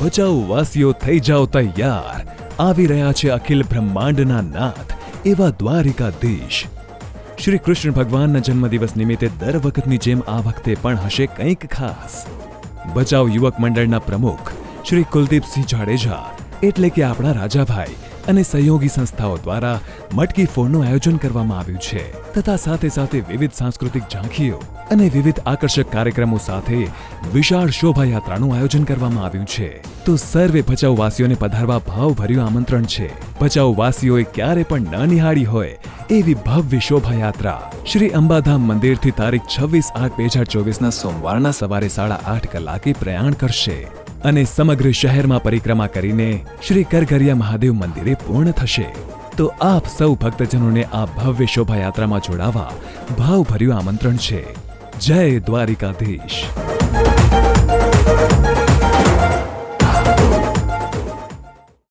ભચાઉ વાસીઓ થઈ જાઓ તૈયાર. આવી રહ્યા છે અખિલ બ્રહ્માંડના નાથ, એવા દ્વારિકાધીશ. શ્રી કૃષ્ણ ભગવાનના જન્મદિવસ નિમિત્તે દર વખતની જેમ આ વખતે પણ હશે કંઈક ખાસ. બચાવ યુવક મંડળના પ્રમુખ શ્રી કુલદીપસિંહ જાડેજા, એટલે કે આપણા રાજાભાઈ અને સહયોગી સંસ્થાઓ દ્વારા મટકી ફોડનું આયોજન કરવામાં આવ્યું છે. તથા સાથે સાથે વિવિધ સાંસ્કૃતિક ઝાંખીઓ અને વિવિધ આકર્ષક કાર્યક્રમો સાથે વિશાળ શોભાયાત્રાનું આયોજન કરવામાં આવ્યું છે. તો સર્વે ભચાઉવાસીઓને પધારવા ભાવભર્યું આમંત્રણ છે. ભચાઉવાસીઓએ ક્યારે પણ ન નિહાળી હોય એવી ભવ્ય શોભાયાત્રા. શ્રી અંબાધામ મંદિરથી તારીખ છવ્વીસ આઠ બે હજાર ચોવીસના સોમવારના સવારે સાડા આઠ કલાકે પ્રયાણ કરશે. અને સમગ્ર શહેરમાં પરિક્રમા કરીને શ્રી કરઘરિયા મહાદેવ મંદિરે પૂર્ણ થશે. તો આપ સૌ ભક્તજનોને આ ભવ્ય શોભાયાત્રામાં જોડાવા ભાવભર્યું આમંત્રણ છે. જય દ્વારિકાધીશ.